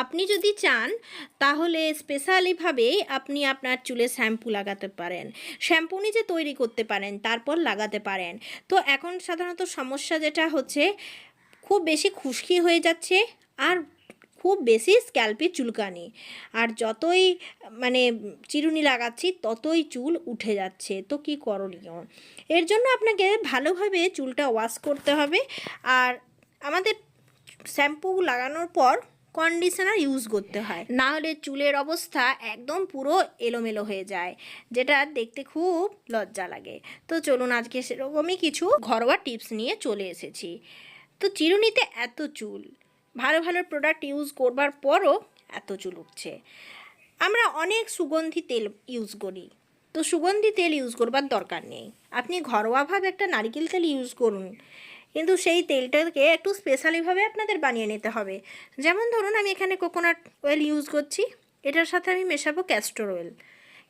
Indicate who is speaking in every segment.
Speaker 1: আপনি যদি চান, তাহলে স্পেশালিভাবে আপনি আপনার চুলে শ্যাম্পু লাগাতে পারেন। শ্যাম্পু নিজে তৈরি করতে পারেন, তারপর লাগাতে পারেন। তো এখন সাধারণত সমস্যা যেটা হচ্ছে, খুব বেশি খুশকি হয়ে যাচ্ছে আর খুব বেশি স্ক্যাল্পে চুলকানি। আর যতই মানে চিরুনি লাগাচ্ছি, ততই চুল উঠে যাচ্ছে। তো কি করণীয়? এর জন্য আপনাকে ভালোভাবে চুলটা ওয়াশ করতে হবে। আর আমাদের শ্যাম্পু লাগানোর পর কন্ডিশনার ইউজ করতে হয়। না হলে চুলের অবস্থা একদম পুরো এলোমেলো হয়ে যায়, যেটা দেখতে খুব লজ্জা লাগে। তো চলুন আজকে সেরকমই কিছু ঘরোয়া টিপস নিয়ে চলে এসেছি। তো চিরুনিতে এত চুল, ভালো ভালো প্রোডাক্ট ইউজ করবার পরও এত চুল উঠছে। আমরা অনেক সুগন্ধি তেল ইউজ করি, তো সুগন্ধি তেল ইউজ করবার দরকার নেই। আপনি ঘরোয়াভাবে একটা নারকেল তেল ইউজ করুন কিন্তু সেই তেলটাকে একটু স্পেশালিভাবে আপনাদের বানিয়ে নিতে হবে। যেমন ধরুন, আমি এখানে কোকোনাট অয়েল ইউজ করছি। এটার সাথে আমি মেশাবো ক্যাস্টর অয়েল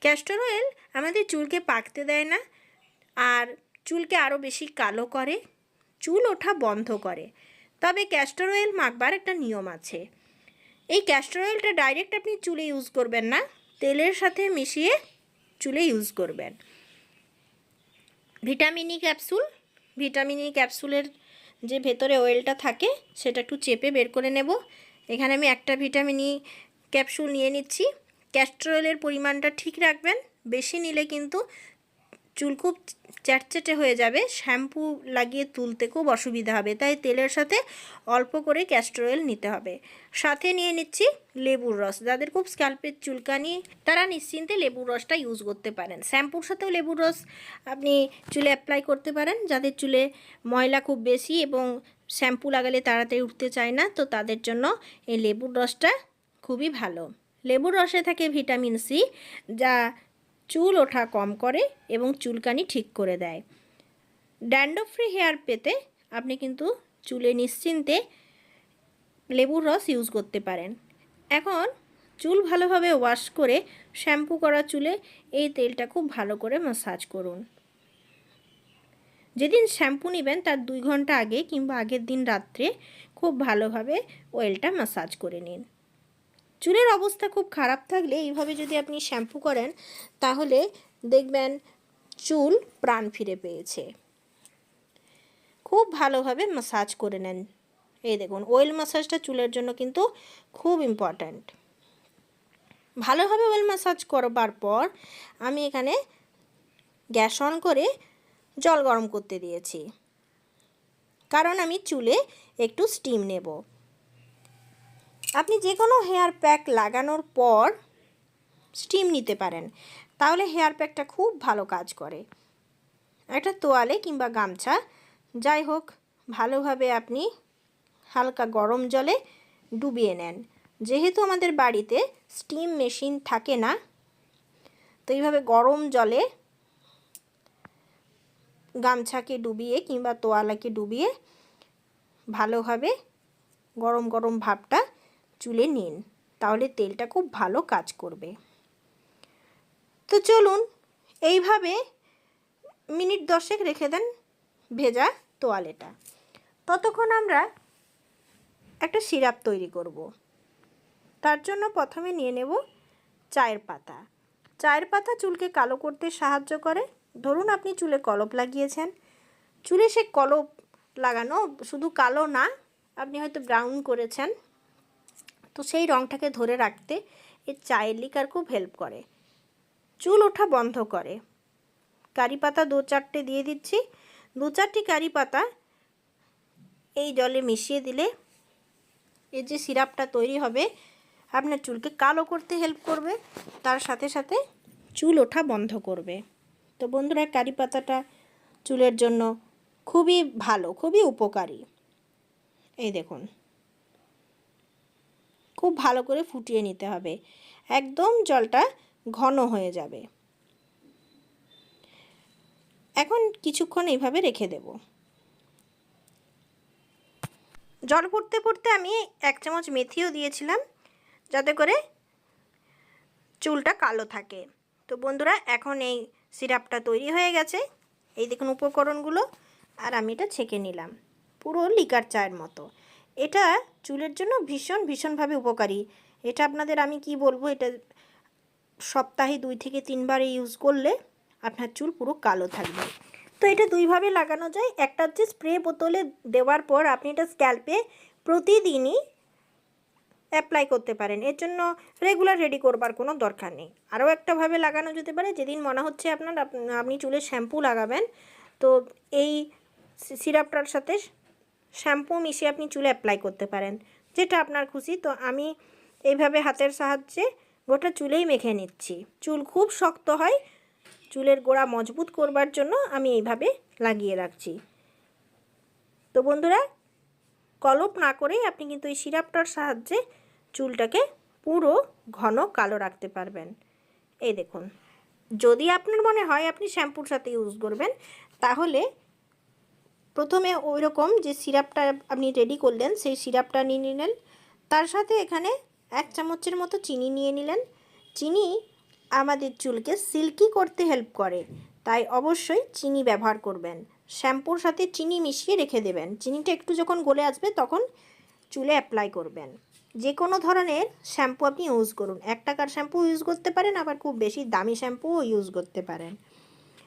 Speaker 1: ক্যাস্টর অয়েল আমাদের চুলকে পাকতে দেয় না, আর চুলকে আরও বেশি কালো করে, চুল ওঠা বন্ধ করে। তবে ক্যাস্টর অয়েল মাখবার একটা নিয়ম আছে। এই ক্যাস্টর অয়েলটা ডাইরেক্ট আপনি চুলে ইউজ করবেন না, তেলের সাথে মিশিয়ে চুলে ইউজ করবেন। ভিটামিনি ক্যাপসুল ভিটামিনি ক্যাপসুলের যে ভেতরে অয়েলটা থাকে, সেটা একটু চেপে বের করে নেব। এখানে আমি একটা ভিটামিন ই ক্যাপসুল নিয়ে নিচ্ছি। ক্যাস্ট্রোয়েলের পরিমাণটা ঠিক রাখবেন, বেশি নিলে কিন্তু চুল খুব চ্যাটচেটে হয়ে যাবে, শ্যাম্পু লাগিয়ে তুলতে খুব অসুবিধা হবে, তাই তেলের সাথে অল্প করে ক্যাস্টর অয়েল নিতে হবে। সাথে নিয়ে নিচ্ছি লেবুর রস, যাদের খুব স্ক্যাল্পের চুলকানি, তারা নিশ্চিন্তে লেবুর রসটা ইউজ করতে পারেন। শ্যাম্পুর সাথেও লেবুর রস আপনি চুলে অ্যাপ্লাই করতে পারেন, যাদের চুলে ময়লা খুব বেশি এবং শ্যাম্পু লাগালে তাড়াতাড়ি উঠতে চায় না, তো তাদের জন্য এই লেবুর রসটা খুবই ভালো। লেবুর রসে থাকে ভিটামিন সি যা চুল ওঠা কম করে এবং চুলকানি ঠিক করে দেয়। ড্যান্ডো ফ্রি হেয়ার পেতে আপনি কিন্তু চুলে নিশ্চিন্তে লেবুর রস ইউজ করতে পারেন। এখন চুল ভালোভাবে ওয়াশ করে শ্যাম্পু করা চুলে এই তেলটা খুব ভালো করে ম্যাসাজ করুন। যেদিন শ্যাম্পু নেবেন তার দুই ঘণ্টা আগে কিংবা আগের দিন রাত্রে খুব ভালোভাবে অয়েলটা ম্যাসাজ করে নিন। চুলের অবস্থা খুব খারাপ থাকলে এইভাবে যদি আপনি শ্যাম্পু করেন, তাহলে দেখবেন চুল প্রাণ ফিরে পেয়েছে। খুব ভালোভাবে ম্যাসাজ করে নেন। এই দেখুন অয়েল ম্যাসাজটা চুলের জন্য কিন্তু খুব ইম্পর্ট্যান্ট ভালোভাবে অয়েল ম্যাসাজ করবার পর আমি এখানে গ্যাস অন করে জল গরম করতে দিয়েছি। কারণ আমি চুলে একটু স্টিম নেব। আপনি যে কোনো হেয়ার প্যাক লাগানোর পর স্টিম নিতে পারেন। তাহলে হেয়ার প্যাকটা খুব ভালো কাজ করে। একটা তোয়ালে কিংবা গামছা। যাই হোক, ভালোভাবে আপনি হালকা গরম জলে ডুবিয়ে নেন। যেহেতু আমাদের বাড়িতে স্টিম মেশিন থাকে না, তো এইভাবে গরম জলে গামছাকে ডুবিয়ে কিংবা তোয়ালাকে ডুবিয়ে ভালোভাবে গরম গরম ভাবটা চুলে নিন, তাহলে তেলটা খুব ভালো কাজ করবে। তো চলুন, এইভাবে মিনিট দশেক রেখে দেন ভেজা তোয়ালেটা। ততক্ষণ আমরা একটা সিরাপ তৈরি করব। তার জন্য প্রথমে নিয়ে নেব চায়ের পাতা। চায়ের পাতা চুলকে কালো করতে সাহায্য করে। ধরুন আপনি চুলে কলপ লাগিয়েছেন। চুলে সে কলপ লাগানো শুধু কালো না, আপনি হয়তো ব্রাউন করেছেন। তো সেই রঙটাকে ধরে রাখতে এই চায়ের লিকার খুব হেল্প করে। চুল ওঠা বন্ধ করে। কারি পাতা দু চারটে দিয়ে দিচ্ছি। দু চারটি কারি পাতা এই জলে মিশিয়ে দিলে এই যে সিরাপটা তৈরি হবে, আপনার চুলকে কালো করতে হেল্প করবে, তার সাথে সাথে চুল ওঠা বন্ধ করবে। তো বন্ধুরা, কারি পাতাটা চুলের জন্য খুবই ভালো, খুবই উপকারী। এই দেখুন। খুব ভালো করে ফুটিয়ে নিতে হবে। একদম জলটা ঘন হয়ে যাবে। এখন কিছুক্ষণ এইভাবে রেখে দেব। জল ফুটতে ফুটতে আমি এক চামচ মেথিও দিয়েছিলাম, যাতে করে চুলটা কালো থাকে। তো বন্ধুরা, এখন এই সিরাপটা তৈরি হয়ে গেছে। এই দেখুন উপকরণগুলো। আর আমি এটা ছেঁকে নিলাম। পুরো লিকার চায়ের মতো। এটা চুলের জন্য ভীষণ, ভীষণভাবে উপকারী। এটা আপনাদের আমি কি বলব, এটা সপ্তাহে দুই থেকে তিনবার ইউজ করলে আপনার চুল পুরো কালো থাকবে। তো এটা দুইভাবে লাগানো যায়। একটা হচ্ছে স্প্রে বোতলে দেওয়ার পর আপনি এটা স্ক্যাল্পে প্রতিদিনই অ্যাপ্লাই করতে পারেন। এর জন্য রেগুলার রেডি করবার কোনো দরকার নেই। আরও একটাভাবে লাগানো যেতে পারে, যেদিন মনে হচ্ছে আপনার আপ- আপনি চুলে শ্যাম্পু লাগাবেন, তো এই সিরাপটার সাথে শ্যাম্পু মিশিয়ে আপনি চুলে অ্যাপ্লাই করতে পারেন। যেটা আপনার খুশি, তো আমি এইভাবে হাতের সাহায্যে গোটা চুলেই মেখে নিচ্ছি। চুল খুব শক্ত হয়, চুলের গোড়া মজবুত করবার জন্য আমি এইভাবে লাগিয়ে রাখছি। তো বন্ধুরা, কলপ না করে আপনি কিন্তু এই সিরাপটার সাহায্যে চুলটাকে পুরো ঘন কালো রাখতে পারবেন। এই দেখুন, যদি আপনার মনে হয় আপনি শ্যাম্পুর সাথে ইউজ করবেন, তাহলে প্রথমে ওই রকম যে সিরাপটা আপনি রেডি করলেন, সেই সিরাপটা নিয়ে নিলেন। তার সাথে এখানে এক চামচের মতো চিনি নিয়ে নিলেন। চিনি আমাদের চুলকে সিল্কি করতে হেল্প করে, তাই অবশ্যই চিনি ব্যবহার করবেন। শ্যাম্পুর সাথে চিনি মিশিয়ে রেখে দেবেন। চিনিটা একটু যখন গলে আসবে তখন চুলে অ্যাপ্লাই করবেন। যে কোনো ধরনের শ্যাম্পু আপনি ইউজ করুন। এক টাকার শ্যাম্পু ইউজ করতে পারেন, আবার খুব বেশি দামি শ্যাম্পুও ইউজ করতে পারেন।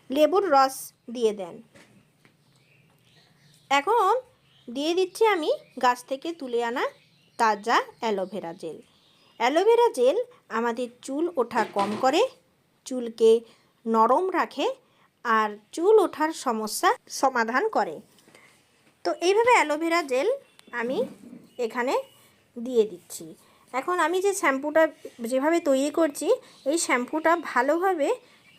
Speaker 1: লেবুর রস দিয়ে দেন। এখন দিয়ে দিচ্ছি আমি গাছ থেকে তুলে আনা তাজা অ্যালোভেরা জেল। অ্যালোভেরা জেল আমাদের চুল ওঠা কম করে, চুলকে নরম রাখে আর চুল ওঠার সমস্যা সমাধান করে। তো এইভাবে অ্যালোভেরা জেল আমি এখানে দিয়ে দিচ্ছি। এখন আমি যে শ্যাম্পুটা যেভাবে তৈরি করছি, এই শ্যাম্পুটা ভালোভাবে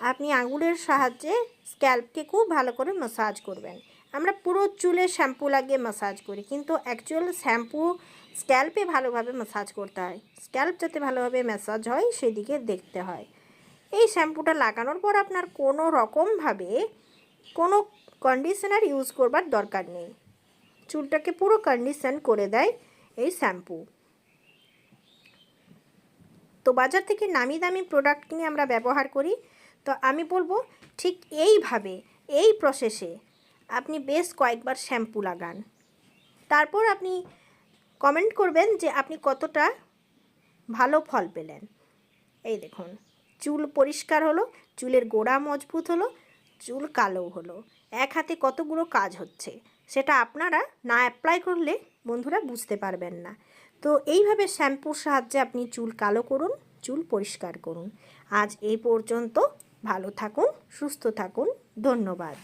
Speaker 1: আপনি আঙুলের সাহায্যে স্ক্যাল্পকে খুব ভালো করে ম্যাসাজ করবেন। আমরা পুরো চুলে শ্যাম্পু লাগিয়ে ম্যাসাজ করি। কিন্তু অ্যাকচুয়াল শ্যাম্পু স্ক্যাল্পে ভালোভাবে ম্যাসাজ করতে হয়। স্ক্যাল্প যাতে ভালোভাবে ম্যাসাজ হয়, সেদিকে দেখতে হয়। এই শ্যাম্পুটা লাগানোর পর আপনার কোনো রকমভাবে কোনো কন্ডিশনার ইউজ করবার দরকার নেই। চুলটাকে পুরো কন্ডিশন করে দেয় এই শ্যাম্পু। তো বাজার থেকে নামি দামি প্রোডাক্ট কিনে আমরা ব্যবহার করি। তো আমি বলব, ঠিক এইভাবে, এই প্রসেসে আপনি বেশ কয়েকবার শ্যাম্পু লাগান। তারপর আপনি কমেন্ট করবেন যে আপনি কতটা ভালো ফল পেলেন। এই দেখুন, চুল পরিষ্কার হলো, চুলের গোড়া মজবুত হলো, চুল কালো হলো। এক হাতে কতগুলো কাজ হচ্ছে, সেটা আপনারা না অ্যাপ্লাই করলে বন্ধুরা বুঝতে পারবেন না। তো এইভাবে শ্যাম্পুর সাহায্যে আপনি চুল কালো করুন, চুল পরিষ্কার করুন। আজ এই পর্যন্ত ভালো থাকুন, সুস্থ থাকুন, ধন্যবাদ।